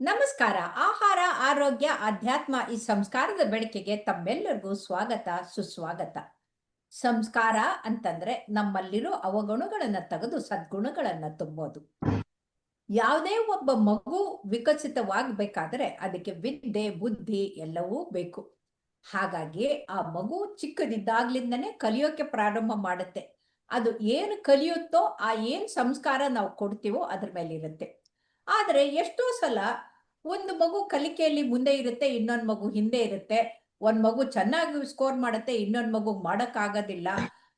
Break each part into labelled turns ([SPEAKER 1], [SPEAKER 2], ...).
[SPEAKER 1] ನಮಸ್ಕಾರ. ಆಹಾರ, ಆರೋಗ್ಯ ಆಧ್ಯಾತ್ಮ ಈ ಸಂಸ್ಕಾರದ ಬೆಳಕಿಗೆ ತಮ್ಮೆಲ್ಲರಿಗೂ ಸ್ವಾಗತ, ಸುಸ್ವಾಗತ. ಸಂಸ್ಕಾರ ಅಂತಂದ್ರೆ ನಮ್ಮಲ್ಲಿರೋ ಅವಗುಣಗಳನ್ನ ತೆಗೆದು ಸದ್ಗುಣಗಳನ್ನ ತುಂಬೋದು. ಯಾವುದೇ ಒಬ್ಬ ಮಗು ವಿಕಸಿತವಾಗಬೇಕಾದ್ರೆ ಅದಕ್ಕೆ ವಿದ್ಯೆ, ಬುದ್ಧಿ ಎಲ್ಲವೂ ಬೇಕು. ಹಾಗಾಗಿ ಆ ಮಗು ಚಿಕ್ಕದಿದ್ದಾಗ್ಲಿಂದನೇ ಕಲಿಯೋಕೆ ಪ್ರಾರಂಭ ಮಾಡುತ್ತೆ. ಅದು ಏನು ಕಲಿಯುತ್ತೋ, ಆ ಏನ್ ಸಂಸ್ಕಾರ ನಾವು ಕೊಡ್ತೀವೋ ಅದ್ರ ಮೇಲೆ ಇರುತ್ತೆ ಆದರೆ ಎಷ್ಟೋ ಸಲ ಒಂದು ಮಗು ಕಲಿಕೆಯಲ್ಲಿ ಮುಂದೆ ಇರುತ್ತೆ, ಇನ್ನೊಂದು ಮಗು ಹಿಂದೆ ಇರುತ್ತೆ. ಒಂದ್ ಮಗು ಚೆನ್ನಾಗಿ ಸ್ಕೋರ್ ಮಾಡುತ್ತೆ, ಇನ್ನೊಂದು ಮಗು ಮಾಡೋಕ್ಕಾಗೋದಿಲ್ಲ.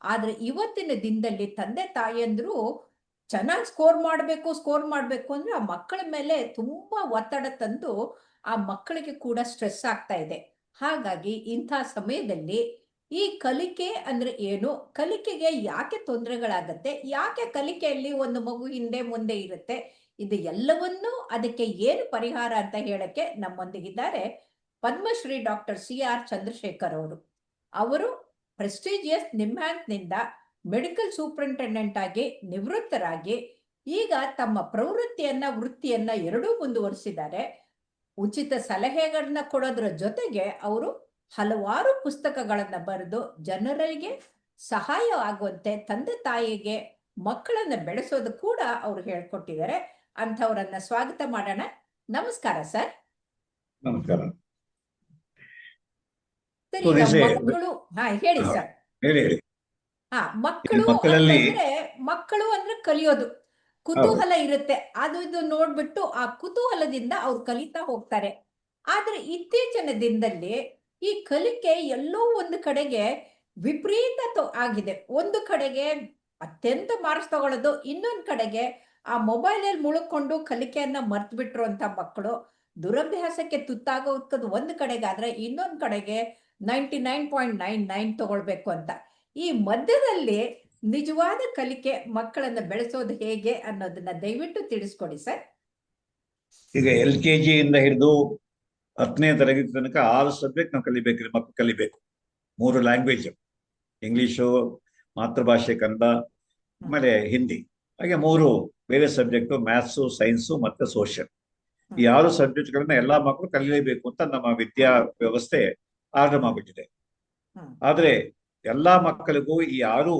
[SPEAKER 1] ಆದ್ರೆ ಇವತ್ತಿನ ದಿನದಲ್ಲಿ ತಂದೆ ತಾಯಿಯಂದ್ರು ಚೆನ್ನಾಗಿ ಸ್ಕೋರ್ ಮಾಡಬೇಕು ಸ್ಕೋರ್ ಮಾಡಬೇಕು ಅಂದ್ರೆ ಆ ಮಕ್ಕಳ ಮೇಲೆ ತುಂಬಾ ಒತ್ತಡ ತಂದು ಆ ಮಕ್ಕಳಿಗೆ ಕೂಡ ಸ್ಟ್ರೆಸ್ ಆಗ್ತಾ ಇದೆ. ಹಾಗಾಗಿ ಇಂಥ ಸಮಯದಲ್ಲಿ ಈ ಕಲಿಕೆ ಅಂದ್ರೆ ಏನು? ಕಲಿಕೆಗೆ ಯಾಕೆ ತೊಂದರೆಗಳಾಗತ್ತೆ? ಯಾಕೆ ಕಲಿಕೆಯಲ್ಲಿ ಒಂದು ಮಗು ಹಿಂದೆ ಮುಂದೆ ಇರುತ್ತೆ? ಇದು ಎಲ್ಲವನ್ನೂ ಅದಕ್ಕೆ ಏನು ಪರಿಹಾರ ಅಂತ ಹೇಳಕ್ಕೆ ನಮ್ಮೊಂದಿಗಿದ್ದಾರೆ Padmashri doctor C R Chandrashekhar ಅವರು. ಅವರು ಪ್ರೆಸ್ಟೀಜಿಯಸ್ ನಿಮ್ಹಾನ್ಸ್ನಿಂದ ಮೆಡಿಕಲ್ ಸೂಪರಿಂಟೆಂಡೆಂಟ್ ಆಗಿ ನಿವೃತ್ತರಾಗಿ ಈಗ ತಮ್ಮ ಪ್ರವೃತ್ತಿಯನ್ನ, ವೃತ್ತಿಯನ್ನ ಎರಡೂ ಮುಂದುವರಿಸಿದ್ದಾರೆ. ಉಚಿತ ಸಲಹೆಗಳನ್ನ ಕೊಡೋದ್ರ ಜೊತೆಗೆ ಅವರು ಹಲವಾರು ಪುಸ್ತಕಗಳನ್ನ ಬರೆದು ಜನರಿಗೆ ಸಹಾಯ ಆಗುವಂತೆ ತಂದೆ ತಾಯಿಗೆ ಮಕ್ಕಳನ್ನ ಬೆಳೆಸೋದು ಕೂಡ ಅವ್ರು ಹೇಳ್ಕೊಟ್ಟಿದ್ದಾರೆ. ಅಂಥವ್ರನ್ನ ಸ್ವಾಗತ ಮಾಡೋಣ. ನಮಸ್ಕಾರ ಸರ್.
[SPEAKER 2] ನಮಸ್ಕಾರ.
[SPEAKER 1] ಮಕ್ಕಳು ಹಾ ಹೇಳಿ ಸರ್. ಹಾ ಮಕ್ಕಳು ಅಂದ್ರೆ ಮಕ್ಕಳು ಅಂದ್ರೆ ಕಲಿಯೋದು. ಕುತೂಹಲ ಇರುತ್ತೆ. ಅದು ಇದು ನೋಡ್ಬಿಟ್ಟು ಆ ಕುತೂಹಲದಿಂದ ಅವ್ರು ಕಲಿತಾ ಹೋಗ್ತಾರೆ. ಆದ್ರೆ ಇತ್ತೀಚಿನ ದಿನದಲ್ಲಿ ಈ ಕಲಿಕೆ ಎಲ್ಲೋ ಒಂದು ಕಡೆಗೆ ವಿಪರೀತ ಆಗಿದೆ. ಒಂದು ಕಡೆಗೆ ಅತ್ಯಂತ ಮಾರ್ಕ್ಸ್ ತಗೊಳ್ಳೋದು ಇನ್ನೊಂದು ಕಡೆಗೆ ಆ ಮೊಬೈಲಲ್ಲಿ ಮುಳುಕೊಂಡು ಕಲಿಕೆಯನ್ನ ಮರ್ತು ಬಿಟ್ರು ಅಂತ ಮಕ್ಕಳು ದುರಭ್ಯಾಸಕ್ಕೆ ತುತ್ತಾಗೋದು ಒಂದು ಕಡೆಗಾದ್ರೆ ಇನ್ನೊಂದು ಕಡೆಗೆ ninety nine point nine nine ತಗೊಳ್ಬೇಕು ಅಂತ. ಈ ಮಧ್ಯದಲ್ಲಿ ನಿಜವಾದ ಕಲಿಕೆ ಮಕ್ಕಳನ್ನ ಬೆಳೆಸೋದು ಹೇಗೆ ಅನ್ನೋದನ್ನ ದಯವಿಟ್ಟು ತಿಳಿಸ್ಕೊಡಿ ಸರ್.
[SPEAKER 2] ಈಗ ಎಲ್ ಕೆ ಜಿಯಿಂದ ಹಿಡಿದು ಹತ್ತನೇ ತರಗತಿ ತನಕ ಆರು ಸಬ್ಜೆಕ್ಟ್ ನಾವು ರೀ ಮಕ್ಕಳು ಕಲಿಬೇಕು. ಮೂರು ಲ್ಯಾಂಗ್ವೇಜ್, ಇಂಗ್ಲಿಷು, ಮಾತೃಭಾಷೆ, ಕನ್ನಡ, ಆಮೇಲೆ ಹಿಂದಿ. ಹಾಗೆ ಮೂರು ಬೇರೆ ಸಬ್ಜೆಕ್ಟು ಮ್ಯಾಥ್ಸು ಸೈನ್ಸು ಮತ್ತೆ ಸೋಷಿಯಲ್ ಈ ಆರು ಸಬ್ಜೆಕ್ಟ್ಗಳನ್ನ ಎಲ್ಲಾ ಮಕ್ಕಳು ಕಲಿಯಲೇಬೇಕು ಅಂತ ನಮ್ಮ ವಿದ್ಯಾ ವ್ಯವಸ್ಥೆ ಆರಂಭ
[SPEAKER 1] ಆಗ್ಬಿಟ್ಟಿದೆ.
[SPEAKER 2] ಆದ್ರೆ ಎಲ್ಲಾ ಮಕ್ಕಳಿಗೂ ಈ ಆರು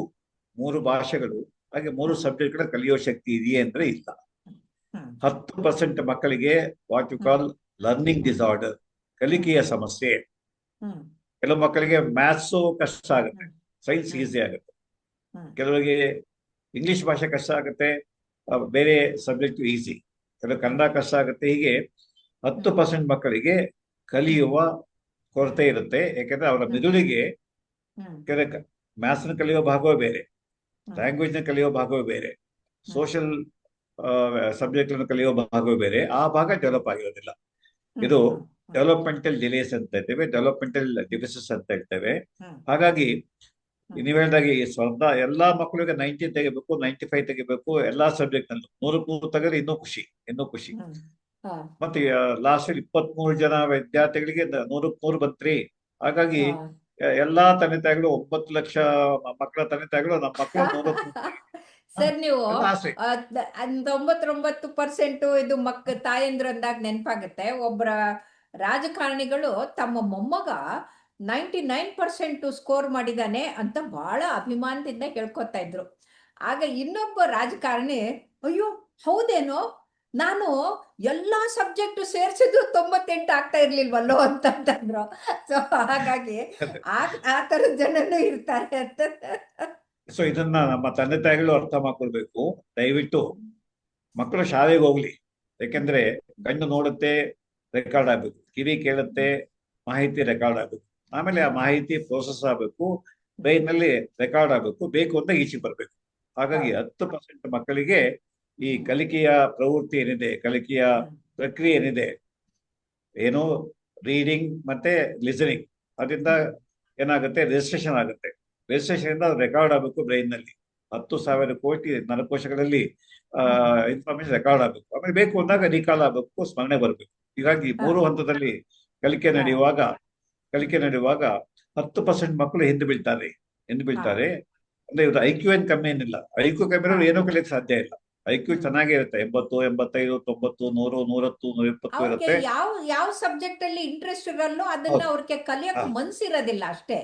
[SPEAKER 2] ಮೂರು ಭಾಷೆಗಳು ಹಾಗೆ ಮೂರು ಸಬ್ಜೆಕ್ಟ್ಗಳ ಕಲಿಯೋ ಶಕ್ತಿ ಇದೆಯೇ ಅಂದ್ರೆ ಇಲ್ಲ. ಹತ್ತು ಪರ್ಸೆಂಟ್ ಮಕ್ಕಳಿಗೆ what you call learning disorder ಕಲಿಕೆಯ ಸಮಸ್ಯೆ. ಕೆಲವು ಮಕ್ಕಳಿಗೆ ಮ್ಯಾಥ್ಸು ಕಷ್ಟ ಆಗುತ್ತೆ. ಸೈನ್ಸ್. ಈಸಿ ಆಗುತ್ತೆ. ಕೆಲವರಿಗೆ ಇಂಗ್ಲಿಷ್ ಭಾಷೆ ಕಷ್ಟ ಆಗುತ್ತೆ. ಬೇರೆ ಸಬ್ಜೆಕ್ಟ್ ಈಸಿ ಕೆಲವು ಕನ್ನಡ ಕಷ್ಟ ಆಗುತ್ತೆ. ಹೀಗೆ ಹತ್ತು ಪರ್ಸೆಂಟ್ ಮಕ್ಕಳಿಗೆ ಕಲಿಯುವ ಕೊರತೆ ಇರುತ್ತೆ. ಯಾಕಂದ್ರೆ ಅವರ ಮಿದುಳಿಗೆ ಕೆಲ ಮ್ಯಾಥ್ಸ್ನ ಮ್ಯಾಥ್ಸ್ನ ಕಲಿಯೋ ಭಾಗವೇ ಬೇರೆ. ಲ್ಯಾಂಗ್ವೇಜ್ನ ಕಲಿಯೋ ಭಾಗವೇ ಬೇರೆ. ಸೋಷಿಯಲ್ ಸಬ್ಜೆಕ್ಟ್ ಅನ್ನು ಕಲಿಯೋ ಭಾಗವೇ ಬೇರೆ. ಆ ಭಾಗ ಡೆವಲಪ್ ಆಗಿರೋದಿಲ್ಲ. ಇದು. ಡೆವಲಪ್ಮೆಂಟಲ್ ಡಿಲೇಸ್ ಅಂತ ಹೇಳ್ತೇವೆ. ಡೆವಲಪ್ಮೆಂಟಲ್ ಡಿಫಿಸಸ್ ಅಂತ ಹೇಳ್ತೇವೆ. ಹಾಗಾಗಿ. ನೀವು ಹೇಳ್ದಾಗೆ ಈ ಸ್ಪರ್ಧಾ ಎಲ್ಲಾ ಮಕ್ಕಳಿಗೆ ನೈಂಟಿ ತೆಗಿಬೇಕು ನೈಂಟಿ ಫೈವ್ ತೆಗಿಬೇಕು ಎಲ್ಲಾ ಸಬ್ಜೆಕ್ಟ್ ನಲ್ಲೂ ಮೂರು ತೆಗೆದ್ರೆ ಇನ್ನೂ ಖುಷಿ ಇನ್ನೂ ಖುಷಿ. ಮತ್ತೆ ಲಾಸ್ಟ್ ಇಪ್ಪತ್ತ್ ಮೂರು ಜನ ವಿದ್ಯಾರ್ಥಿಗಳಿಗೆ ನ- ನೂರಕ್ಕೆ ನೂರು ಬಂತ್ರಿ. ಹಾಗಾಗಿ ಎಲ್ಲಾ ತಂದೆ ತಾಯಿಗಳು ಒಂಬತ್ತು ಲಕ್ಷ ಮಕ್ಕಳ ತಂದೆ ತಾಯಿಗಳು ನಮ್ಮ ಮಕ್ಕಳು ನೂರಕ್ಕೆ
[SPEAKER 1] ಸರ್ ನೀವು ತೊಂಬತ್ತೊಂಬತ್ತು ಪರ್ಸೆಂಟ್ ಇದು ಮಕ್ಕ ತಾಯಂದ್ರು ಅಂದಾಗ ನೆನಪಾಗುತ್ತೆ. ಒಬ್ಬರ ರಾಜಕಾರಣಿಗಳು ತಮ್ಮ ಮೊಮ್ಮಗ ನೈಂಟಿ ನೈನ್ ಪರ್ಸೆಂಟ್ ಸ್ಕೋರ್ ಮಾಡಿದಾನೆ ಅಂತ ಬಹಳ ಅಭಿಮಾನದಿಂದ ಹೇಳ್ಕೊತಾ ಇದ್ರು. ಆಗ ಇನ್ನೊಬ್ಬ ರಾಜಕಾರಣಿ, ಅಯ್ಯೋ, ಹೌದೇನೋ? ನಾನು ಎಲ್ಲಾ ಸಬ್ಜೆಕ್ಟ್ ಸೇರ್ಸಿದ್ರು ತೊಂಬತ್ತೆಂಟು ಆಗ್ತಾ ಇರ್ಲಿಲ್ವಲ್ಲೋ? ಅಂತಂದ್ರು ಸೊ ಹಾಗಾಗಿ ಆ ತರದ ಜನನು ಇರ್ತಾರೆ ಅಂತ.
[SPEAKER 2] ಸೊ ಇದನ್ನ ನಮ್ಮ ತಂದೆ ತಾಯಿಗಳು ಅರ್ಥ ಮಾಡ್ಕೊಳ್ಬೇಕು. ದಯವಿಟ್ಟು ಮಕ್ಕಳು ಶಾಲೆಗೆ ಹೋಗ್ಲಿ. ಯಾಕೆಂದ್ರೆ ಗಂಡು ನೋಡುತ್ತೆ ರೆಕಾರ್ಡ್ ಆಗ್ಬೇಕು. ಕಿವಿ ಕೇಳುತ್ತೆ, ಮಾಹಿತಿ ರೆಕಾರ್ಡ್ ಆಗ್ಬೇಕು. ಆಮೇಲೆ ಆ ಮಾಹಿತಿ ಪ್ರೋಸೆಸ್ ಆಗ್ಬೇಕು ಬ್ರೈನ್ನಲ್ಲಿ ರೆಕಾರ್ಡ್ ಆಗ್ಬೇಕು ಬೇಕು ಅಂತ ಈಚೆ ಬರ್ಬೇಕು. ಹಾಗಾಗಿ ಹತ್ತು ಪರ್ಸೆಂಟ್ ಮಕ್ಕಳಿಗೆ ಈ ಕಲಿಕೆಯ ಪ್ರವೃತ್ತಿ ಏನಿದೆ ಕಲಿಕೆಯ ಪ್ರಕ್ರಿಯೆ ಏನಿದೆ ಏನು ರೀಡಿಂಗ್ ಮತ್ತೆ ಲಿಸನಿಂಗ್ ಅದರಿಂದ ಏನಾಗುತ್ತೆ ರಿಜಿಸ್ಟ್ರೇಷನ್ ಆಗುತ್ತೆ. ರಿಜಿಸ್ಟ್ರೇಷನ್ ಇಂದ ರೆಕಾರ್ಡ್ ಆಗಬೇಕು ಬ್ರೈನ್ನಲ್ಲಿ ಹತ್ತು ಸಾವಿರ ಕೋಟಿ ನರಕೋಶಗಳಲ್ಲಿ ಇನ್ಫಾರ್ಮೇಶನ್ ರೆಕಾರ್ಡ್ ಆಗಬೇಕು. ಆಮೇಲೆ ಬೇಕು ಅಂದಾಗ ರೀಕಾಲ್ ಆಗಬೇಕು ಸ್ಮರಣೆ ಬರಬೇಕು. ಹೀಗಾಗಿ ಮೂರು ಹಂತದಲ್ಲಿ ಕಲಿಕೆ ನಡೆಯುವಾಗ ಕಲಿಕೆ ನಡೆಯುವಾಗ ಹತ್ತು ಪರ್ಸೆಂಟ್ ಮಕ್ಕಳು ಹಿಂದೆ ಬೀಳ್ತಾರೆ ಹಿಂದೆ ಬೀಳ್ತಾರೆ? ಅಂದ್ರೆ ಇವ್ರ ಐ ಕ್ಯೂ ಏನ್ ಕಮ್ಮಿ ಏನಿಲ್ಲ. ಐ ಕ್ಯೂ ಕಮ್ಮಿ ಏನೂ ಕಲಿಯಕ್ಕೆ ಸಾಧ್ಯ ಇಲ್ಲ. I Q. ಚೆನ್ನಾಗೇ ಇರುತ್ತೆ. ಎಂಬತ್ತು ಎಂಬತ್ತೈದು ತೊಂಬತ್ತು ನೂರು ನೂರತ್ತು ನೂರ ಇಪ್ಪತ್ತು ಇರುತ್ತೆ.
[SPEAKER 1] ಯಾವ ಯಾವ ಸಬ್ಜೆಕ್ಟ್ ಅಲ್ಲಿ ಇಂಟ್ರೆಸ್ಟ್ ಇರಲ್ಲೋ ಅದನ್ನ. ಅವ್ರಿಗೆ ಕಲಿಯಕ್
[SPEAKER 2] ಮನ್ಸು
[SPEAKER 1] ಇರೋದಿಲ್ಲ ಅಷ್ಟೇ.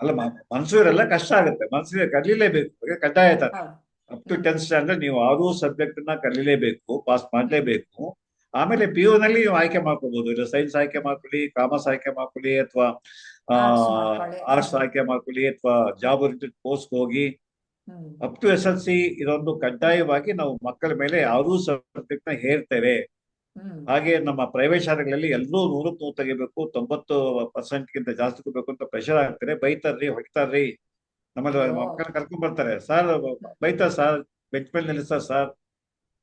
[SPEAKER 2] ಅಲ್ಲ ಮನ್ಸು ಇರಲ್ಲ ಕಷ್ಟ ಆಗುತ್ತೆ. ಮನ್ಸು ಕಲೀಲೇಬೇಕು. ಕಡ್ಡಾಯ ಅಪ್ ಟು ಟೆನ್ತ್ ಸ್ಟ್ಯಾಂಡರ್ಡ್ ನೀವು ಆರು ಸಬ್ಜೆಕ್ಟ್ನ ಕಲೀಲೇಬೇಕು ಪಾಸ್ ಮಾಡ್ಲೇಬೇಕು. ಆಮೇಲೆ ಪಿ ಯು ನಲ್ಲಿ ನೀವು ಆಯ್ಕೆ ಮಾಡ್ಕೋಬಹುದು ಇಲ್ಲ ಸೈನ್ಸ್ ಆಯ್ಕೆ ಮಾಡ್ಕೊಳ್ಳಿ ಕಾಮರ್ಸ್ ಆಯ್ಕೆ ಮಾಡ್ಕೊಳ್ಳಿ ಅಥವಾ ಆರ್ಟ್ಸ್ ಆಯ್ಕೆ ಮಾಡ್ಕೊಳ್ಳಿ ಅಥವಾ ಜಾಬ್ ಓರಿಯಂಟೆಡ್ ಕೋರ್ಸ್ ಹೋಗಿ up to S L C ಇದೊಂದು ಕಡ್ಡಾಯವಾಗಿ ನಾವು ಮಕ್ಕಳ ಮೇಲೆ ಯಾರೂ ಸಬ್ಜೆಕ್ಟ್ನ ಹೇರ್ತೇವೆ ಹಾಗೆ ನಮ್ಮ ಪ್ರೈವೇಟ್ ಶಾಲೆಗಳಲ್ಲಿ ಎಲ್ಲರೂ ನೂರಕ್ಕೆ ನೂರು ತೆಗಿಬೇಕು ತೊಂಬತ್ತು ಪರ್ಸೆಂಟ್ ಗಿಂತ ಜಾಸ್ತಿ ಕೊಡ್ಬೇಕು ಅಂತ ಪ್ರೆಷರ್ ಆಗ್ತಾರೆ. ಬೈತಾರ್ರಿ ಹೊಡಿತಾರ್ರಿ. ನಮ್ಮಲ್ಲಿ
[SPEAKER 1] ಮಕ್ಕಳ
[SPEAKER 2] ಮಕ್ಕಳು ಕರ್ಕೊಂಡ್ ಬರ್ತಾರೆ. ಸರ್ ಬೈತಾರ ಸರ್ ಬೆಂಚ್ ಮೇಲೆ ನಿಲ್ಲಿಸ್ತಾರ ಸರ್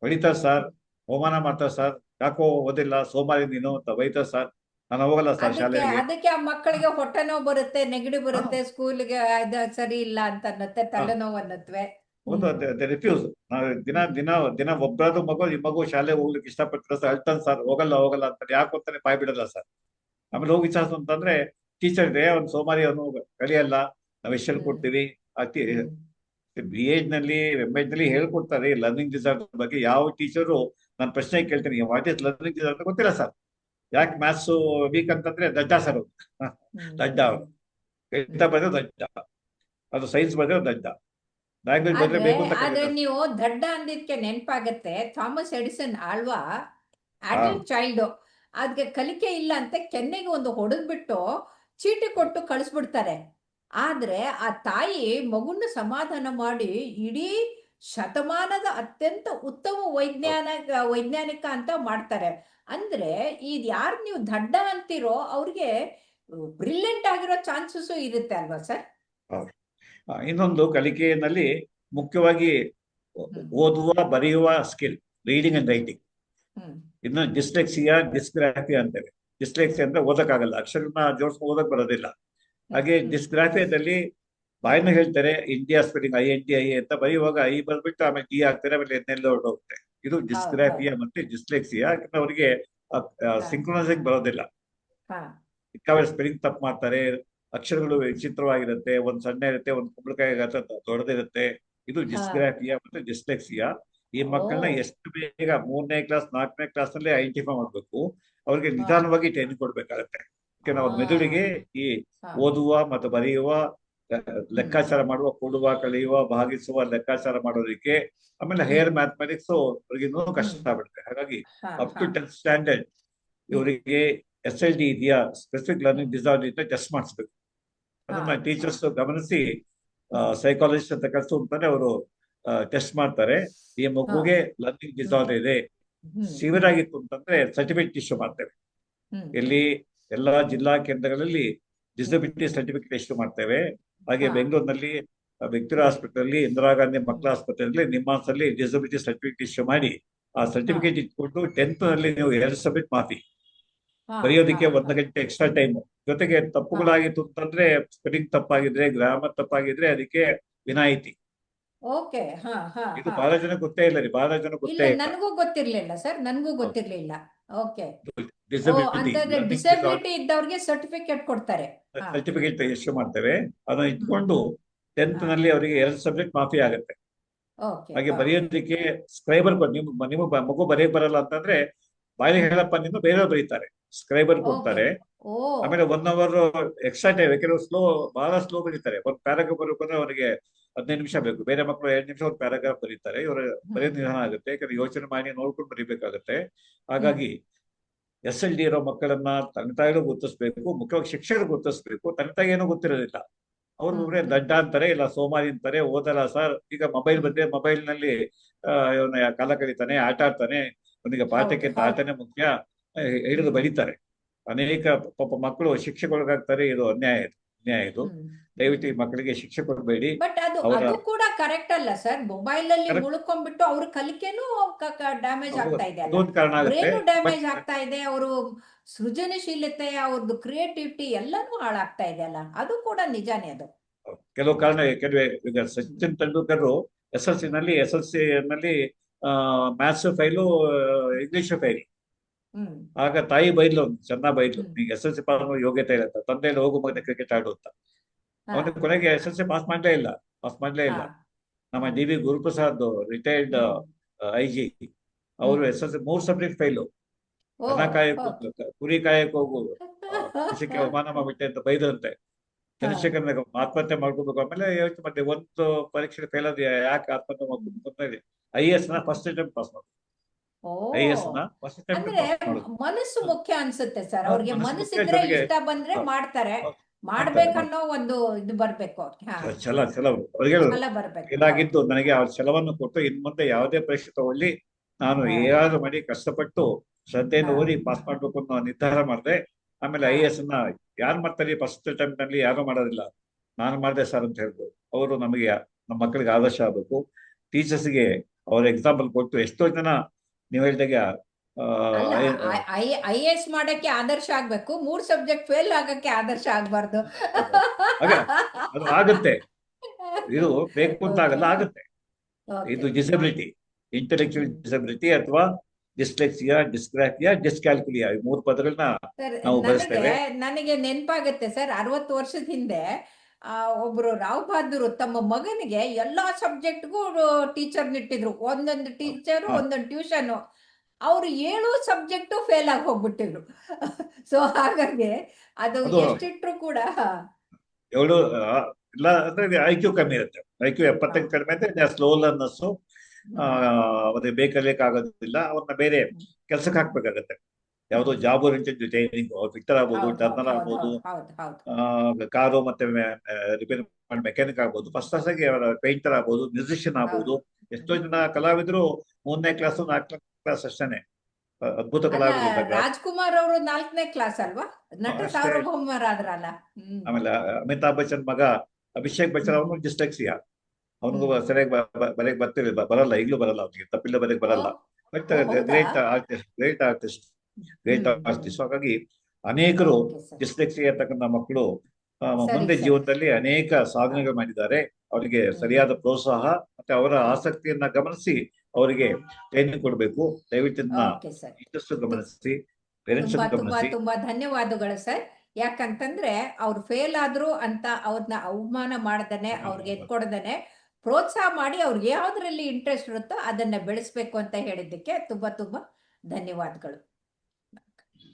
[SPEAKER 2] ಹೊಡಿತಾರ ಸರ್ ಅವಮಾನ ಮಾಡ್ತಾರ ಸರ್ ಯಾಕೋ ಓದಿಲ್ಲ ಸೋಮಾರಿ ನೀನು ಅಂತ ಬೈತಾರ ಸರ್. ನಾನು ಹೋಗಲ್ಲ ಸರ್ ಶಾಲೆಗೆ.
[SPEAKER 1] ಅದಕ್ಕೆ ಆ ಮಕ್ಕಳಿಗೆ ಹೊಟ್ಟೆ ನೋವು ಬರುತ್ತೆ ನೆಗಡಿ ಬರುತ್ತೆ ಸ್ಕೂಲ್ಗೆ ಅದು ಸರಿ ಇಲ್ಲ ಅಂತ ಅನ್ನತ್ತೆ ತಲೆನೋವು ಅನ್ನತ್ವೆ.
[SPEAKER 2] ಒಂದು ರಿಫ್ಯೂಸ್ ದಿನ ದಿನ ದಿನ ಒಬ್ಬರಾದ್ರು ಮಗು ಈ ಮಗು ಶಾಲೆಗೆ ಹೋಗ್ಲಿಕ್ಕೆ ಇಷ್ಟಪಡ್ತಾರೆ ಸರ್ ಅಳ್ತಾನೆ ಸರ್ ಹೋಗಲ್ಲ ಹೋಗಲ್ಲ ಅಂತ ಯಾಕೆ ಅಂತಾನೆ ಬಾಯ್ ಬಿಡಲ್ಲ ಸರ್. ಆಮೇಲೆ ಹೋಗಿ ವಿಚಾರಿಸು ಅಂತಂದ್ರೆ ಟೀಚರ್ ಇದೆ ಅವ್ನು ಸೋಮಾರಿ ಅವನು ಕಲಿಯಲ್ಲ ನಾವು ಎಷ್ಟು ಹೇಳ್ಕೊಡ್ತೀವಿ ಅತಿ ಬಿ ಎಡ್ನಲ್ಲಿ ಎಂ ಎಡ್ನಲ್ಲಿ ಹೇಳ್ಕೊಡ್ತಾರೆ ಲರ್ನಿಂಗ್ ಡಿಸಾರ್ಡರ್ ಬಗ್ಗೆ. ಯಾವ ಟೀಚರು ನಾನು ಪ್ರಶ್ನೆ ಕೇಳ್ತೀನಿ. ವಾಟ್ ಇಸ್ ಲರ್ನಿಂಗ್ ಅಂತ ಗೊತ್ತಿಲ್ಲ ಸರ್ ಯಾಕೆ ಮ್ಯಾಥ್ಸ್ ವೀಕ್ ಅಂತಂದ್ರೆ ದಡ್ಡ ಸರ್ ಅವ್ರು. ದಡ್ಡ ಅವರು. ಗಣಿತ ಬಂದ್ರೆ ದಡ್ಡ. ಅದು ಸೈನ್ಸ್ ಬಂದ್ರೆ ದಡ್ಡ. ಲ್ಯಾಂಗ್ವೇಜ್ ಬಂದ್ರೆ ಬೇಕು ಅಂತ
[SPEAKER 1] ಆದ್ರೆ ನೀವು ದಡ್ಡ ಅಂದಿದ್ಕೆ ನೆನಪಾಗತ್ತೆ. Thomas Edison Alva adult child ಅದಕ್ಕೆ ಕಲಿಕೆ ಇಲ್ಲ ಅಂತ ಕೆನ್ನೆಗೆ ಒಂದು ಹೊಡೆದ್ಬಿಟ್ಟು ಚೀಟಿ ಕೊಟ್ಟು ಕಳಿಸ್ಬಿಡ್ತಾರೆ. ಆದ್ರೆ ಆ ತಾಯಿ ಮಗುನ ಸಮಾಧಾನ ಮಾಡಿ ಇಡೀ ಶತಮಾನದ ಅತ್ಯಂತ ಉತ್ತಮ ವೈಜ್ಞಾನ ವೈಜ್ಞಾನಿಕ ಅಂತ ಮಾಡ್ತಾರೆ. ಅಂದ್ರೆ ಇದು ಯಾರು ನೀವು ದಡ್ಡ ಅಂತೀರೋ ಅವ್ರಿಗೆ ಬ್ರಿಲಿಯಂಟ್ ಆಗಿರೋ ಚಾನ್ಸಸ್ ಇರುತ್ತೆ ಅಲ್ವಾ ಸರ್?
[SPEAKER 2] ಇನ್ನೊಂದು ಕಲಿಕೆಯಲ್ಲಿ ಮುಖ್ಯವಾಗಿ ಓದುವ ಬರೆಯುವ ಸ್ಕಿಲ್ ರೀಡಿಂಗ್ ಅಂಡ್ ರೈಟಿಂಗ್. ಇನ್ನು ಡಿಸ್ಲೆಕ್ಸಿಯಾ ಡಿಸ್ಗ್ರಾಫಿ ಅಂತೇವೆ ಡಿಸ್ಲೆಕ್ಸಿ ಅಂದ್ರೆ ಓದಕ್ಕಾಗಲ್ಲ. ಅಕ್ಷರನ ಜೋಡಿಸ್ಕೊಂಡು ಓದಕ್ ಬರೋದಿಲ್ಲ. ಹಾಗೆ. ಡಿಸ್ಗ್ರಾಫಿಯಾದಲ್ಲಿ ಬಾಯಿನ ಹೇಳ್ತಾರೆ India spelling I N T I ಅಂತ ಬರೆಯುವಾಗ ಐ ಬರ್ಬಿಟ್ಟು ಆಮೇಲೆ ಟಿ ಆಗ್ತಾರೆ ಆಮೇಲೆ ಎನ್ನೆಲ್ಲ ಹೊರಟೋಗುತ್ತೆ. ಇದು ಡಿಸ್ಗ್ರಾಫಿಯಾ ಮತ್ತೆ ಡಿಸ್ಲೆಕ್ಸಿಯಾ ಯಾಕಂದ್ರೆ ಅವರಿಗೆ ಸಿಂಕ್ರೋನೈಸಿಂಗ್ ಬರೋದಿಲ್ಲ. ಸಿಕ್ಕಾಪಟ್ಟೆ ಸ್ಪೆಲ್ಲಿಂಗ್ ತಪ್ಪು ಮಾಡ್ತಾರೆ ಅಕ್ಷರಗಳು ವಿಚಿತ್ರವಾಗಿರುತ್ತೆ ಒಂದ್ ಸಣ್ಣ ಇರುತ್ತೆ ಒಂದ್ ಕುಂಬಳಕಾಯಿ ಗಾತ್ರ ದೊಡ್ಡದಿರುತ್ತೆ. ಇದು ಡಿಸ್ಗ್ರಾಫಿಯಾ ಮತ್ತೆ ಡಿಸ್ಲೆಕ್ಸಿಯಾ. ಈ ಮಕ್ಕಳನ್ನ ಎಷ್ಟು ಬೇಗ ಮೂರನೇ ಕ್ಲಾಸ್ ನಾಲ್ಕನೇ ಕ್ಲಾಸ್ನಲ್ಲಿ ಐಡೆಂಟಿಫೈ ಮಾಡ್ಬೇಕು. ಅವ್ರಿಗೆ ನಿಧಾನವಾಗಿ ಟ್ರೈನಿಂಗ್ ಕೊಡ್ಬೇಕಾಗತ್ತೆ. ಯಾಕಂದ್ರೆ ಅವ್ರ. ಮೆದುಳಿಗೆ ಈ. ಓದುವ ಮತ್ತು ಬರೆಯುವ ಲೆಕ್ಕಾಚಾರ ಮಾಡುವ ಕೂಡುವ ಕಳೆಯುವ ಭಾಗಿಸುವ ಲೆಕ್ಕಾಚಾರ ಮಾಡೋದಕ್ಕೆ ಆಮೇಲೆ ಹೇರ್ ಮ್ಯಾಥಮೆಟಿಕ್ಸ್ ಅವ್ರಿಗೆ ಇನ್ನೂ ಕಷ್ಟ ಆಗ್ಬಿಡುತ್ತೆ. ಹಾಗಾಗಿ ಅಪ್ ಟು. ಟೆಂತ್ ಸ್ಟ್ಯಾಂಡರ್ಡ್ ಇವರಿಗೆ ಎಸ್ ಎಲ್ ಡಿ ಇದೆಯಾ? ಸ್ಪೆಸಿಫಿಕ್ ಲರ್ನಿಂಗ್ ಡಿಸಾರ್ಡರ್ ಇದ್ರೆ ಟೆಸ್ಟ್ ಮಾಡಿಸ್ಬೇಕು. ಅದನ್ನ ಟೀಚರ್ಸ್ ಗಮನಿಸಿ ಸೈಕಾಲಜಿಸ್ಟ್ ಅಂತ ಕೆಲಸ ಅಂತಾನೆ ಅವರು ಟೆಸ್ಟ್ ಮಾಡ್ತಾರೆ. ಈ ಮಗುಗೆ ಲರ್ನಿಂಗ್ ಡಿಸಾರ್ಡರ್ ಇದೆ. ಸಿವಿಯರ್ ಆಗಿತ್ತು ಅಂತಂದ್ರೆ ಸರ್ಟಿಫಿಕೇಟ್ ಇಶ್ಯೂ ಮಾಡ್ತೇವೆ. ಇಲ್ಲಿ ಎಲ್ಲಾ ಜಿಲ್ಲಾ ಕೇಂದ್ರಗಳಲ್ಲಿ ಡಿಸಬಿಲಿಟಿ ಸರ್ಟಿಫಿಕೇಟ್ ಇಶ್ಯೂ ಮಾಡ್ತೇವೆ. ಹಾಗೆ. ಬೆಂಗಳೂರಿನಲ್ಲಿ ವಿಕ್ಟೋರಿಯಾ ಹಾಸ್ಪಿಟಲ್ ಆಸ್ಪತ್ರೆಯಲ್ಲಿ ಇಂದಿರಾ ಗಾಂಧಿ ಮಕ್ಕಳ ಆಸ್ಪತ್ರೆಯಲ್ಲಿ ನಿಮ್ಮಾನ್ಸಲ್ಲಿ ಡಿಸಬಿಲಿಟಿ ಸರ್ಟಿಫಿಕೇಟ್ ಇಶ್ಯೂ ಮಾಡಿ ಆ ಸರ್ಟಿಫಿಕೇಟ್ ಇಟ್ಕೊಂಡು ಟೆಂತ್ನಲ್ಲಿ ನೀವು ಎರಡು ಸಬ್ಮಿಟ್ ಮಾಫಿ
[SPEAKER 1] ಹಾ,
[SPEAKER 2] ಬರೆಯೋದಕ್ಕೆ ಒಂದು ಗಂಟೆ ಎಕ್ಸ್ಟ್ರಾ ಟೈಮ್ ಜೊತೆಗೆ ತಪ್ಪುಗಳಾಗಿತ್ತು ಅಂತಂದ್ರೆ ಸ್ಪೆಲ್ಲಿಂಗ್ ತಪ್ಪಾಗಿದ್ರೆ ಗ್ರಾಮರ್ ತಪ್ಪಾಗಿದ್ರೆ ಅದಕ್ಕೆ ವಿನಾಯಿತಿ.
[SPEAKER 1] ಓಕೆ ಹಾ ಹಾ
[SPEAKER 2] ಇದು. ಬಹಳ ಜನ ಗೊತ್ತೇ ಇಲ್ಲ ರೀ ಬಹಳ ಜನ
[SPEAKER 1] ಇಲ್ಲ
[SPEAKER 2] ಗೊತ್ತೇ ಇಲ್ಲ.
[SPEAKER 1] ನನಗೂ ಗೊತ್ತಿರ್ಲಿಲ್ಲ ಸರ್ ನನಗೂ ಗೊತ್ತಿರ್ಲಿಲ್ಲ. ಓಕೆ. ಅಂತಂದ್ರೆ ಡಿಸಬಿಲಿಟಿ ಇದ್ದವ್ರಿಗೆ ಸರ್ಟಿಫಿಕೇಟ್ ಕೊಡ್ತಾರೆ. ಹಾ.
[SPEAKER 2] ಸರ್ಟಿಫಿಕೇಟ್ ಇಶ್ಯೂ ಮಾಡ್ತೇವೆ. ಅದನ್ನ ಇಟ್ಕೊಂಡು ಟೆಂತ್ನಲ್ಲಿ ಅವರಿಗೆ ಎರಡು ಸಬ್ಜೆಕ್ಟ್ ಮಾಫಿ ಆಗುತ್ತೆ.
[SPEAKER 1] ಓಕೆ
[SPEAKER 2] ಹಾಗೆ. ಬರೆಯೋದಕ್ಕೆ ಸ್ಕ್ರೈಬರ್ ನಿಮ್ಮ ನಿಮ್ಮ ಬ- ಮಗು ಬರೆಯಕ್ ಬರಲ್ಲ ಅಂತಂದ್ರೆ ಬಾಯಿಗೆ ಹೇಳಪ್ಪ ನಿಮ್ಮ ಬೇರೆ ಬರೀತಾರೆ. ಸ್ಕ್ರೈಬರ್ ಕೊಡ್ತಾರೆ.
[SPEAKER 1] ಓ.
[SPEAKER 2] ಆಮೇಲೆ ಒನ್ ಅವರ್ ಎಕ್ಸ್ಟ್ರಾ ಟೈಮ್ ಕೆಲವು ಸ್ಲೋ ಬಹಳ ಸ್ಲೋ ಬರೀತಾರೆ. ಒಂದು ಪ್ಯಾರಾಗ್ರಾಫ್ ಬರಬೇಕಂದ್ರೆ ಅವರಿಗೆ ಹದಿನೈದು ನಿಮಿಷ ಬೇಕು. ಬೇರೆ ಮಕ್ಕಳು ಎರಡು ನಿಮಿಷ ಒಂದು ಪ್ಯಾರಾಗ್ರಾಫ್ ಬರೀತಾರೆ. ಇವರ ಬರೀ ನಿಧಾನ ಆಗುತ್ತೆ. ಯಾಕಂದ್ರೆ ಯೋಚನೆ ಮಾಡಿ ನೋಡ್ಕೊಂಡು ಬರೀಬೇಕಾಗತ್ತೆ. ಹಾಗಾಗಿ ಎಸ್ ಎಲ್ ಡಿ ಇರೋ ಮಕ್ಕಳನ್ನ ತಂದೆ ತಾಯಿಗಳು ಗುರುತಿಸ್ಬೇಕು. ಮುಖ್ಯವಾಗಿ ಶಿಕ್ಷಕರು ಗುರುತಿಸ್ಬೇಕು. ತಂದೆ ತಾಯಿ ಏನೂ ಗೊತ್ತಿರೋದಿಲ್ಲ. ಅವ್ರ ಒಬ್ಬರೇ ದಡ್ಡ ಅಂತಾರೆ ಇಲ್ಲ ಸೋಮಾರಿ ಅಂತಾರೆ ಓದಲ್ಲ ಸರ್. ಈಗ ಮೊಬೈಲ್ ಬಂದ್ರೆ ಮೊಬೈಲ್ನಲ್ಲಿ ಇವನ ಕಾಲ ಕಳೀತಾನೆ ಆಟ ಆಡ್ತಾನೆ. ಅವನಿಗೆ ಪಾಠಕ್ಕಿಂತ. ಆಟನೇ ಮುಖ್ಯ. ಹಿಡಿದು ಬರೀತಾರೆ. ಅನೇಕ ಪಾಪ ಮಕ್ಕಳು ಶಿಕ್ಷೆಗೊಳಗಾಗ್ತಾರೆ ಇದು ಅನ್ಯಾಯ ಇದು ಅನ್ಯಾಯ ಇದು. ದಯವಿಟ್ಟು ಈ ಮಕ್ಕಳಿಗೆ ಶಿಕ್ಷೆ ಕೊಡಬೇಡಿ.
[SPEAKER 1] ಬಟ್ ಅದು
[SPEAKER 2] ಅವರ-
[SPEAKER 1] ಅದು ಕೂಡ ಕರೆಕ್ಟ್ ಅಲ್ಲ ಸರ್ ಮೊಬೈಲ್ ಅಲ್ಲಿ
[SPEAKER 2] Correct.
[SPEAKER 1] ಮುಳ್ಕೊಂಡ್ಬಿಟ್ಟು ಅವ್ರ ಕಲಿಕೆನೂ ಡ್ಯಾಮೇಜ್ ಆಗ್ತಾ ಇದೆ ಅಲ್ಲ.
[SPEAKER 2] ಅದೊಂದು ಕಾರಣ ಆಗುತ್ತೆ.
[SPEAKER 1] ಬ್ರೈನು ಡ್ಯಾಮೇಜ್
[SPEAKER 2] But-
[SPEAKER 1] ಆಗ್ತಾ ಇದೆ. ಅವರು ಸೃಜನಶೀಲತೆ ಅವ್ರದ್ದು ಕ್ರಿಯೇಟಿವಿಟಿ ಎಲ್ಲನೂ ಹಾಳಾಗ್ತಾ ಇದೆ ಅಲ್ಲ. ಅದು ಕೂಡ ನಿಜಾನೇ ಅದು.
[SPEAKER 2] ಕೆಲವು ಕಾರಣ ಕೆಲವೇ ಈಗ Sachin Tendulkar S L C ನಲ್ಲಿ ಎಸ್ ಎಲ್ ಸಿ ನಲ್ಲಿ ಮ್ಯಾಥ್ಸ್ ಫೈಲು ಇಂಗ್ಲಿಷ್ ಫೈಲ್
[SPEAKER 1] ಹ್ಮ್.
[SPEAKER 2] ಆಗ ತಾಯಿ ಬೈದ್ಲು ಅವ್ನು ಚೆನ್ನಾಗ್ ಬೈದ್ಲು.
[SPEAKER 1] ಹ್ಮ್.
[SPEAKER 2] ಈಗ ಎಸ್ ಎಲ್ ಸಿ ಪಾಸ್ ಯೋಗ್ಯತೆ ಇಲ್ಲ ಅಂತ. ತಂದೆ ಹೋಗು ಮಗನ ಕ್ರಿಕೆಟ್ ಆಡು ಅಂತ. ಅವನ ಕೊನೆಗೆ ಎಸ್ ಎಲ್ ಸಿ ಪಾಸ್ ಮಾಡ್ಲೇ ಇಲ್ಲ ಪಾಸ್ ಮಾಡ್ಲೇ ಇಲ್ಲ. ನಮ್ಮ D V Guruprasad retired. I G ಅವರು
[SPEAKER 1] ಎಸ್
[SPEAKER 2] ಎಸ್ ಎಸ್ ಮೂರ್ ಸಬ್ಜೆಕ್ಟ್ ಫೈಲು ದನ ಕಾಯಕ್ ಕುರಿ ಕಾಯಕ್ ಹೋಗುವುದು ಅವಮಾನ ಮಾಡ್ಬಿಟ್ಟೆ ಅಂತ ಬೈದಂತೆ. ಚಂದ್ರಶೇಖರ್ ಆತ್ಮಹತ್ಯೆ ಮಾಡ್ಕೋಬೇಕು ಆಮೇಲೆ ಯೋಚನೆ ಒಂದು ಪರೀಕ್ಷೆ ಫೇಲ್ ಆದ ಯಾಕೆ ಆತ್ಮಹತ್ಯೆ ಮಾಡ್ಬೇಕು ಅಂತ ಹೇಳಿ. ಐ ಎಸ್ನ ಫಸ್ಟ್ ಅಟೆಂಪ್ಟ್ ಪಾಸ್ ಮಾಡ್ಬೇಕು
[SPEAKER 1] ಓ
[SPEAKER 2] ಐ ಎಸ್ನ ಫಸ್ಟ್ ಅಟೆಂಪ್ಟ್
[SPEAKER 1] ಮನಸ್ಸು ಮುಖ್ಯ ಅನ್ಸುತ್ತೆ ಸರ್. ಅವ್ರಿಗೆ
[SPEAKER 2] ಮನಸ್ಸು
[SPEAKER 1] ಮನಸ್ಸು
[SPEAKER 2] ಮುಖ್ಯ,
[SPEAKER 1] ಇದ್ರೆ
[SPEAKER 2] ಜೊತೆಗೆ-
[SPEAKER 1] ಇಷ್ಟ ಬಂದ್ರೆ ಮಾಡ್ತಾರೆ. ಮಾಡ್ಬೇಕನ್ನೋ ಒಂದು ಇದು ಬರ್ಬೇಕು
[SPEAKER 2] ಛಲ ಛಲವು ಅವ್ರಿಗೆ ಇದಾಗಿದ್ದು ನನಗೆ ಆ ಛಲವನ್ನು ಕೊಟ್ಟು ಇನ್ ಮುಂದೆ ಯಾವುದೇ ಪರೀಕ್ಷೆ ತಗೊಳ್ಳಿ ನಾನು. ಏನಾದ್ರು ಮಾಡಿ ಕಷ್ಟಪಟ್ಟು
[SPEAKER 1] ಶ್ರದ್ಧೆಯನ್ನು.
[SPEAKER 2] ಓದಿ ಪಾಸ್ ಮಾಡ್ಬೇಕು ಅನ್ನೋ ನಿರ್ಧಾರ ಮಾಡಿದೆ. ಆಮೇಲೆ ಐ
[SPEAKER 1] ಎ
[SPEAKER 2] ಎಸ್ ಅನ್ನ ಯಾರು ಮಾಡ್ತಾರೆ ಫಸ್ಟ್ ಅಟೆಂಪ್ಟ್ನಲ್ಲಿ ಯಾರು ಮಾಡೋದಿಲ್ಲ. ನಾನು ಮಾಡಿದೆ ಸರ್ ಅಂತ ಹೇಳ್ಬೋದು. ಅವರು ನಮಗೆ ನಮ್ಮ ಮಕ್ಕಳಿಗೆ ಆದರ್ಶ ಆಗಬೇಕು. ಟೀಚರ್ಸ್ಗೆ ಅವ್ರ ಎಕ್ಸಾಂಪಲ್ ಕೊಟ್ಟು ಎಷ್ಟೋ ಜನ ನೀವು ಹೇಳಿದಾಗ ಐ-
[SPEAKER 1] ಐ ಐ ಎಸ್ ಮಾಡಕ್ಕೆ ಆದರ್ಶ ಆಗ್ಬೇಕು. ಮೂರ್ ಸಬ್ಜೆಕ್ಟ್ ಫೇಲ್ ಆಗಕ್ಕೆ ಆದರ್ಶ ಆಗ್ಬಾರ್ದು.
[SPEAKER 2] ಅದು ಆಗುತ್ತೆ. ಇದು ಬೇಕು ಅಂತ ಆಗಲ್ಲ ಆಗುತ್ತೆ. ಇದು ಡಿಸಬಿಲಿಟಿ ಇಂಟೆಲೆಕ್ಚುಯಲ್ ಡಿಸಬಿಲಿಟಿ ಅಥವಾ ಡಿಸ್ಲೆಕ್ಸಿಯಾ ಡಿಸ್ಗ್ರಾಫಿಯಾ ಡಿಸ್ಕ್ಯಾಲ್ಕುಲಿಯಾ ಈ ಮೂರು ಪದಗಳನ್ನ ನಾವು
[SPEAKER 1] ನನಗೆ
[SPEAKER 2] ಬಳಸ್ತೇವೆ.
[SPEAKER 1] ನನಗೆ ನೆನಪಾಗುತ್ತೆ ಸರ್. ಅರವತ್ತು ವರ್ಷದ ಹಿಂದೆ ಒಬ್ರು ರಾವ್ ಬಹದ್ದೂರು ತಮ್ಮ ಮಗನಿಗೆ ಎಲ್ಲಾ ಸಬ್ಜೆಕ್ಟ್ಗೂ ಟೀಚರ್ ನಿಟ್ಟಿದ್ರು ಒಂದೊಂದು ಟೀಚರ್. ಒಂದೊಂದು ಟ್ಯೂಷನ್. ಅವ್ರು ಏಳು ಸಬ್ಜೆಕ್ಟು ಫೇಲ್ ಆಗಿ ಹೋಗ್ಬಿಟ್ಟಿದ್ರು. ಸೊ ಹಾಗಾಗಿ ಅದು ಎಷ್ಟಿಟ್ರು ಕೂಡ
[SPEAKER 2] ಏಳು ಇಲ್ಲ ಅಂದ್ರೆ ಐ ಕ್ಯೂ ಕಮ್ಮಿ ಇರುತ್ತೆ. ಐ ಕ್ಯೂ ಎಪ್ಪತ್ತಕ್ಕೆ ಕಡಿಮೆ ಅಂದ್ರೆ ಸ್ಲೋ ಲರ್ನರ್ಸ್ ಮತ್ತೆ ಬೇಕಲಿಕ್ಕೆ ಆಗೋದಿಲ್ಲ. ಅವ್ರನ್ನ ಬೇರೆ ಕೆಲ್ಸಕ್ಕೆ ಹಾಕ್ಬೇಕಾಗತ್ತೆ. ಯಾವುದೋ ಜಾಬ್ ಓರಿಯೆಂಟೆಡ್ ಟ್ರೈನಿಂಗ್ ಫಿಕ್ಟರ್ ಆಗ್ಬೋದು ಟರ್ನರ್ ಆಗ್ಬೋದು. ಕಾರು ಮತ್ತೆ ರಿಪೇರಿ ಮೆಕ್ಯಾನಿಕ್ ಆಗ್ಬೋದು ಫಸ್ಟ್ ಕ್ಲಾಸಾಗಿ ಪೇಂಟರ್ ಆಗ್ಬೋದು ಮ್ಯೂಸಿಷಿಯನ್ ಆಗ್ಬೋದು ಎಷ್ಟೋ ಜನ ಕಲಾವಿದ್ರು ಮೂರನೇ ಕ್ಲಾಸ್ ನಾಲ್ಕನೇ ಕ್ಲಾಸ್ ಅಷ್ಟೇನೆ. ಅದ್ಭುತ ಕಲಾವಿದ
[SPEAKER 1] ರಾಜ್ಕುಮಾರ್ ಅವರು ನಾಲ್ಕನೇ ಕ್ಲಾಸ್ ಅಲ್ವಾ? ನಟ
[SPEAKER 2] ಸಾರ್ವಭೌಮರ್
[SPEAKER 1] ಸಾರ್ವಭೌಮರಾದ್ರಲ್ಲ
[SPEAKER 2] ಆಮೇಲೆ ಅಮಿತಾಬ್ ಬಚ್ಚನ್ ಮಗ ಅಭಿಷೇಕ್ ಬಚ್ಚನ್ ಅವನು ಡಿಸ್ಲೆಕ್ಸಿಯ ಅವನಿಗೂ. ಸರಿಯಾಗಿ ಬರೆಯಕ್ ಬರ್ತಿರ್ಲಿಲ್ಲ. ಬರಲ್ಲ ಈಗಲೂ ಬರಲ್ಲ ಅವನಿಗೆ. ತಪ್ಪಿಲ್ಲ ಬರೆಯಕ್ ಬರಲ್ಲ. But? Great artist great artist great. Artist ಹಾಗಾಗಿ ಅನೇಕರು. ಡಿಸ್ಲೆಕ್ಸಿಯಾ ಇರ್ತಕ್ಕಂಥ ಮಕ್ಕಳು ಮುಂದೆ ಜೀವನದಲ್ಲಿ ಅನೇಕ ಸಾಧನೆಗಳು ಮಾಡಿದ್ದಾರೆ. ಅವರಿಗೆ ಸರಿಯಾದ ಪ್ರೋತ್ಸಾಹ ಮತ್ತೆ ಅವರ ಆಸಕ್ತಿಯನ್ನ ಗಮನಿಸಿ ಅವರಿಗೆ ಟ್ರೈನಿಂಗ್ ಕೊಡಬೇಕು. ದಯವಿಟ್ಟು ಇದನ್ನ. ಗಮನಿಸಿ ಪೇರೆಂಟ್ಸ್
[SPEAKER 1] ತುಂಬಾ
[SPEAKER 2] ಗಮನಿಸಿ.
[SPEAKER 1] ತುಂಬಾ ಧನ್ಯವಾದಗಳು ಸರ್ ಯಾಕಂತಂದ್ರೆ ಅವ್ರು ಫೇಲ್ ಆದ್ರು ಅಂತ ಅವ್ರನ್ನ ಅವಮಾನ ಮಾಡ್ದನೆ ಅವ್ರಿಗೆ ಕೊಡದನೆ ಪ್ರೋತ್ಸಾಹ ಮಾಡಿ ಅವ್ರಿಗೆ ಯಾವ್ದ್ರಲ್ಲಿ ಇಂಟ್ರೆಸ್ಟ್ ಇರುತ್ತೋ ಅದನ್ನ ಬೆಳೆಸ್ಬೇಕು ಅಂತ ಹೇಳಿದ್ದಕ್ಕೆ ತುಂಬಾ ತುಂಬಾ ಧನ್ಯವಾದಗಳು.